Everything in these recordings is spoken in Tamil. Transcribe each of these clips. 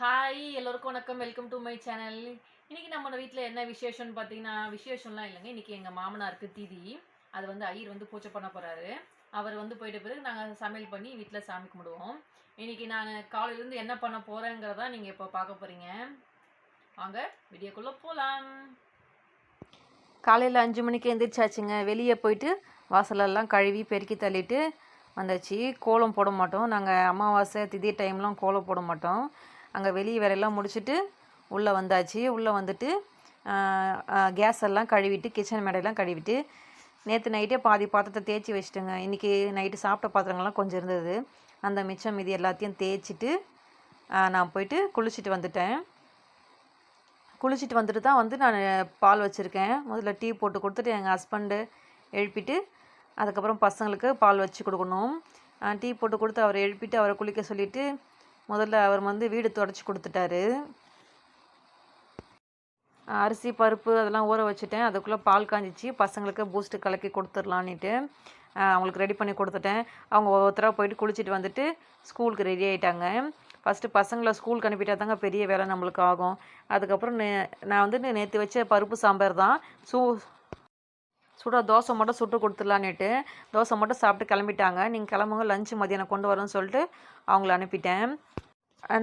ஹாய் எல்லோருக்கும் வணக்கம். வெல்கம் டு மை சேனல் இன்றைக்கி நம்ம வீட்டில் என்ன விசேஷம்னு பார்த்தீங்கன்னா விசேஷம்லாம் இல்லைங்க. இன்றைக்கி எங்கள் மாமனாருக்கு திதி. அது வந்து ஐயர் வந்து பூஜை பண்ண போகிறாரு அவர் வந்து போயிட்ட பிறகு நாங்கள் சமையல் பண்ணி வீட்டில் சாமி கும்பிடுவோம். இன்னைக்கு நான் காலையிலேருந்து என்ன பண்ண போகிறேங்கிறதா நீங்கள் இப்போ பார்க்க போகிறீங்க வாங்க வீடியோக்குள்ளே போகலாம் காலையில் அஞ்சு மணிக்கு எந்திரிச்சாச்சுங்க. வெளியே போயிட்டு வாசலெல்லாம் கழுவி பெருக்கி தள்ளிட்டு வந்தாச்சு. கோலம் போட மாட்டோம். நாங்கள் அமாவாசை திதி டைம்லாம் கோலம் போட மாட்டோம். அங்கே வெளியே வேலையெல்லாம் முடிச்சுட்டு உள்ளே வந்தாச்சு. உள்ளே வந்துட்டு கேஸ் எல்லாம் கழுவிட்டு கிச்சன் மேடையெல்லாம் கழுவிட்டு நேற்று நைட்டே பாதி பாத்திரத்தை தேய்ச்சி வச்சுட்டேங்க. இன்றைக்கி நைட்டு சாப்பிட்ட பாத்திரங்கள்லாம் கொஞ்சம் இருந்தது. அந்த மிச்சம் மீதி எல்லாத்தையும் தேய்ச்சிட்டு நான் போயிட்டு குளிச்சுட்டு வந்துட்டேன். குளிச்சுட்டு வந்துட்டு தான் வந்து நான் பால் வச்சுருக்கேன். முதல்ல டீ போட்டு கொடுத்துட்டு எங்கள் ஹஸ்பண்டு எழுப்பிட்டு அதுக்கப்புறம் பசங்களுக்கு பால் வச்சு கொடுக்கணும். டீ போட்டு கொடுத்து அவரை எழுப்பிட்டு அவரை குளிக்க சொல்லிவிட்டு முதல்ல அவர் வந்து வீடு தொடச்சி கொடுத்துட்டாரு. அரிசி பருப்பு அதெல்லாம் ஊற வச்சுட்டேன். அதுக்குள்ளே பால் காஞ்சிச்சு. பசங்களுக்கு பூஸ்ட்டு கலக்கி கொடுத்துடலான்ட்டு அவங்களுக்கு ரெடி பண்ணி கொடுத்துட்டேன். அவங்க ஒவ்வொருத்தராக போயிட்டு குளிச்சுட்டு வந்துட்டு ஸ்கூலுக்கு ரெடி ஆகிட்டாங்க ஃபஸ்ட்டு பசங்களை ஸ்கூலுக்கு அனுப்பிட்டா தாங்க பெரிய வேலை நம்மளுக்கு ஆகும். அதுக்கப்புறம் நே நான் வந்து நேற்று வச்ச பருப்பு சாம்பார் தான். சூ சுட தோசை மட்டும் சுட்டு கொடுத்துடலான்ட்டு தோசை மட்டும் சாப்பிட்டு கிளம்பிட்டாங்க. நீங்கள் கிளம்புங்க லஞ்சு மதியானம் கொண்டு வரோன்னு சொல்லிட்டு அவங்கள அனுப்பிட்டேன்.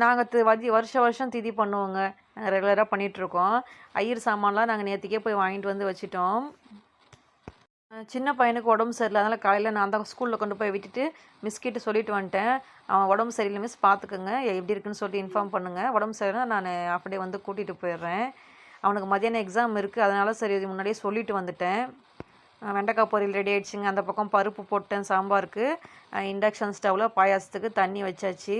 நாங்கள் வதி வருஷம் வருஷம் திதி பண்ணுவோங்க. நாங்கள் ரெகுலராக பண்ணிகிட்ருக்கோம் ஐயர் சாமான்லாம் நாங்கள் நேற்றுக்கே போய் வாங்கிட்டு வந்து வச்சுட்டோம். சின்ன பையனுக்கு உடம்பு சரியில்லை. அதனால் காலையில் நான் தான் ஸ்கூலில் கொண்டு போய் விட்டுட்டு மிஸ்கிட்ட சொல்லிட்டு வந்துட்டேன். அவன் உடம்பு சரியில்லை மிஸ் பார்த்துக்கோங்க. எப்படி இருக்குன்னு சொல்லி இன்ஃபார்ம் பண்ணுங்கள் உடம்பு சரியில்லை நான் அப்படியே வந்து கூட்டிகிட்டு போயிடுறேன். அவனுக்கு மதியானம் எக்ஸாம் இருக்குது அதனால் சரி முன்னாடியே சொல்லிட்டு வந்துட்டேன். வெண்டைக்காய் பொரியல் ரெடி ஆகிடுச்சிங்க அந்த பக்கம் பருப்பு போட்டேன் சாம்பாருக்கு. இண்டக்ஷன் ஸ்டவ்வில் பாயாசத்துக்கு தண்ணி வச்சாச்சு.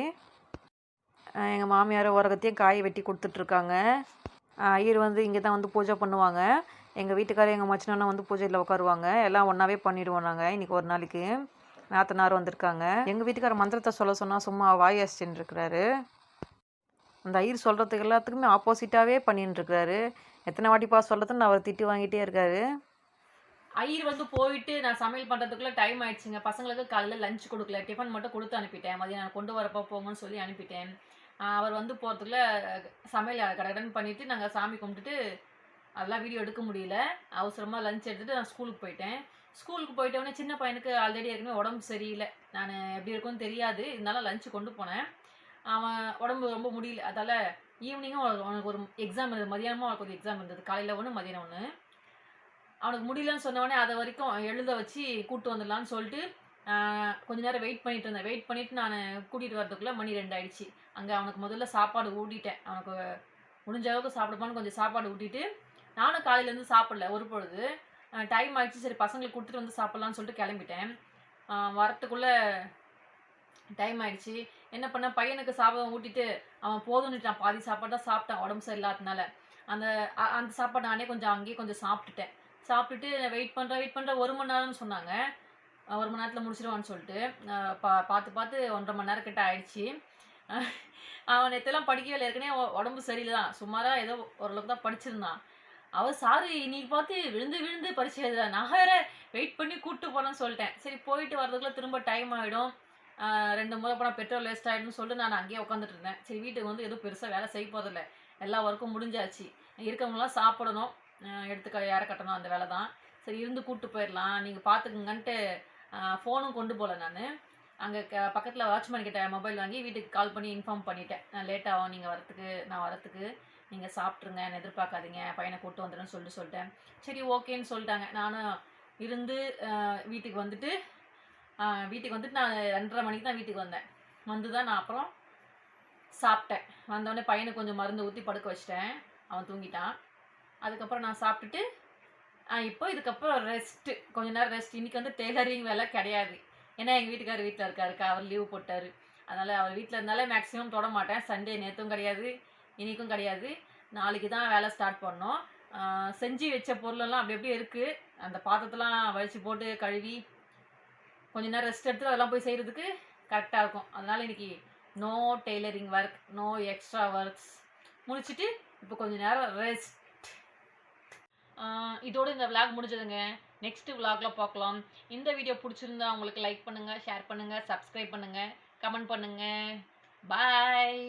எங்கள் மாமியார் உரகத்தையும் காயை வெட்டி கொடுத்துட்ருக்காங்க. ஐயர் வந்து இங்கே தான் வந்து பூஜை பண்ணுவாங்க. எங்கள் வீட்டுக்காரர் எங்கள் மச்சினா வந்து பூஜையில் உட்காருவாங்க எல்லாம் ஒன்றாவே பண்ணிவிடுவோம் நாங்கள் இன்றைக்கி ஒரு நாளைக்கு. நாத்தனார் வந்திருக்காங்க. எங்கள் வீட்டுக்காரர் மந்திரத்தை சொல்ல சொன்னால் சும்மா வாய் அசிச்சுன்னு இருக்கிறாரு. அந்த ஐயர் சொல்கிறதுக்கு எல்லாத்துக்குமே ஆப்போசிட்டாகவே பண்ணின்னு இருக்கிறாரு. எத்தனை வாட்டிப்பா சொல்கிறதுன்னு அவர் திட்டு வாங்கிட்டே இருக்காரு. ஐயர் வந்து போயிட்டு நான் சமையல் பண்ணுறதுக்குள்ளே டைம் ஆயிடுச்சுங்க. பசங்களுக்கு காலையில் லஞ்ச் கொடுக்கல. டிஃபன் மட்டும் கொடுத்து அனுப்பிட்டேன். மதியம் நான் கொண்டு வரப்போ போங்கன்னு சொல்லி அனுப்பிட்டேன். அவர் வந்து போகிறதுக்குள்ள சமையல் கடகடன் பண்ணிவிட்டு நாங்கள் சாமி கும்பிட்டுட்டு அதெல்லாம் வீடியோ எடுக்க முடியல. அவசரமாக லஞ்ச் எடுத்துகிட்டு நான் ஸ்கூலுக்கு போயிட்டேன். ஸ்கூலுக்கு போயிட்டோடனே சின்ன பையனுக்கு ஆல்ரெடி ஏற்கனவே உடம்பு சரியில்லை. நான் எப்படி இருக்கும்னு தெரியாது. இருந்தாலும் லஞ்சு கொண்டு போனேன். அவன் உடம்பு ரொம்ப முடியல. அதால் ஈவினிங்கும் அவனுக்கு ஒரு எக்ஸாம் இருந்தது. மதியானமும் அவனுக்கு ஒரு எக்ஸாம் இருந்தது. காலையில் ஒன்று மதியானம் ஒன்று அவனுக்கு முடியலன்னு சொன்னவொடனே அதை வரைக்கும் எழுத வச்சு கூப்பிட்டு வந்துடலான்னு சொல்லிட்டு கொஞ்ச நேரம் வெயிட் பண்ணிட்டு இருந்தேன். வெயிட் பண்ணிவிட்டு நான் கூட்டிகிட்டு வரதுக்குள்ளே மணி ரெண்டு ஆயிடுச்சு. அங்கே அவனுக்கு முதல்ல சாப்பாடு ஊட்டிட்டேன். அவனுக்கு முடிஞ்ச அளவுக்கு சாப்பிடுப்பான்னு கொஞ்சம் சாப்பாடு ஊட்டிட்டு நானும் காலையிலேருந்து சாப்பிடல. ஒரு பொழுது டைம் ஆகிடுச்சு சரி பசங்களுக்கு கொடுத்துட்டு வந்து சாப்பிட்லான்னு சொல்லிட்டு கிளம்பிட்டேன். வரத்துக்குள்ளே டைம் ஆயிடுச்சு. என்ன பண்ண? பையனுக்கு சாப்பாடு ஊட்டிட்டு அவன் போதும்னுட்டான் பாதி சாப்பாடு தான் சாப்பிட்டான். உடம்பு சரியில்லாதனால அந்த அந்த சாப்பாடு நானே கொஞ்சம் அங்கேயே கொஞ்சம் சாப்பிட்டுட்டேன். சாப்பிட்டுட்டு வெயிட் பண்ணுறேன் வெயிட் பண்ணுறேன் ஒரு மணி நேரம்னு சொன்னாங்க. ஒரு மணி நேரத்தில் முடிச்சிடுவான்னு சொல்லிட்டு பா பார்த்து பார்த்து ஒன்றரை மணி நேரம் கிட்ட ஆயிடுச்சு. அவன் நேற்றுலாம் படிக்கவே இல்லை ஏற்கனவே உடம்பு சரியில்லை தான் சுமாராக ஏதோ ஓரளவுக்கு தான் படிச்சிருந்தான். அவள் சாரு இன்னைக்கு பார்த்து விழுந்து விழுந்து பரிசு எழுதுறா. நான் வெயிட் பண்ணி கூப்பிட்டு போகிறேன்னு சொல்லிட்டேன். சரி போயிட்டு வர்றதுக்குள்ள திரும்ப டைம் ஆகிடும் ரெண்டு முறை போனால் பெட்ரோல் வேஸ்ட் ஆகிடும்னு சொல்லிட்டு நான் அங்கேயே உட்காந்துட்டு இருந்தேன். சரி வீட்டுக்கு வந்து எதுவும் பெருசாக வேலை செய்ய போதில்ல எல்லா ஒர்க்கும் முடிஞ்சாச்சு. இருக்கவங்களாம் சாப்பிடணும். எடுத்துக்க யாரை கட்டணும் அந்த வேலை தான் சரி இருந்து கூப்பிட்டு போயிடலாம். நீங்கள் பார்த்துக்குங்கன்ட்டு ஃபோனும் கொண்டு போகல நான். அங்கே க பக்கத்தில் வாட்ச்மேன் கிட்ட மொபைல் வாங்கி வீட்டுக்கு கால் பண்ணி இன்ஃபார்ம் பண்ணிட்டேன். நான் லேட்டாகும் நீங்கள் வரத்துக்கு நான் வரத்துக்கு. நீங்கள் சாப்பிட்ருங்க என்ன எதிர்பார்க்காதீங்க பையனை கூட்டு வந்துடுன்னு சொல்லிட்டு சொல்லிட்டேன். சரி ஓகேன்னு சொல்லிட்டாங்க. நானும் இருந்து வீட்டுக்கு வந்துட்டு வீட்டுக்கு வந்துட்டு நான் ரெண்டரை மணிக்கு தான் வீட்டுக்கு வந்தேன். வந்து தான் நான் அப்புறம் சாப்பிட்டேன். வந்தோடனே பையனுக்கு கொஞ்சம் மருந்து ஊற்றி படுக்க வச்சிட்டேன். அவன் தூங்கிட்டான். அதுக்கப்புறம் நான் சாப்பிட்டுட்டு இப்போ இதுக்கப்புறம் ரெஸ்ட்டு கொஞ்ச நேரம் ரெஸ்ட் இன்றைக்கி வந்து டெய்லரிங் வேலை கிடையாது. ஏன்னா எங்கள் வீட்டுக்கார் வீட்டில் இருக்காருக்கா அவர் லீவ் போட்டார். அதனால் அவர் வீட்டில் இருந்தாலே மேக்ஸிமம் தொட மாட்டேன். சண்டே நேற்றும் கிடையாது. இன்றைக்கும் கிடையாது. நாளைக்கு தான் வேலை ஸ்டார்ட் பண்ணோம். செஞ்சு வச்ச பொருளெல்லாம் அப்படி அப்படியே இருக்குது அந்த பாத்திரத்தெல்லாம் வலிச்சு போட்டு கழுவி கொஞ்ச நேரம் ரெஸ்ட் எடுத்து அதெல்லாம் போய் செய்கிறதுக்கு கரெக்டாக இருக்கும். அதனால் இன்றைக்கி no tailoring work no extra works முடிச்சுட்டு இப்போ கொஞ்ச நேரம் ரெஸ்ட் இதோடு இந்த விளாக் முடிஞ்சதுங்க. நெக்ஸ்ட் விளாகில் பார்க்கலாம் இந்த வீடியோ பிடிச்சிருந்தா உங்களுக்கு லைக் பண்ணுங்கள் ஷேர் பண்ணுங்கள் சப்ஸ்கிரைப் பண்ணுங்கள் கமெண்ட் பண்ணுங்கள் பாய்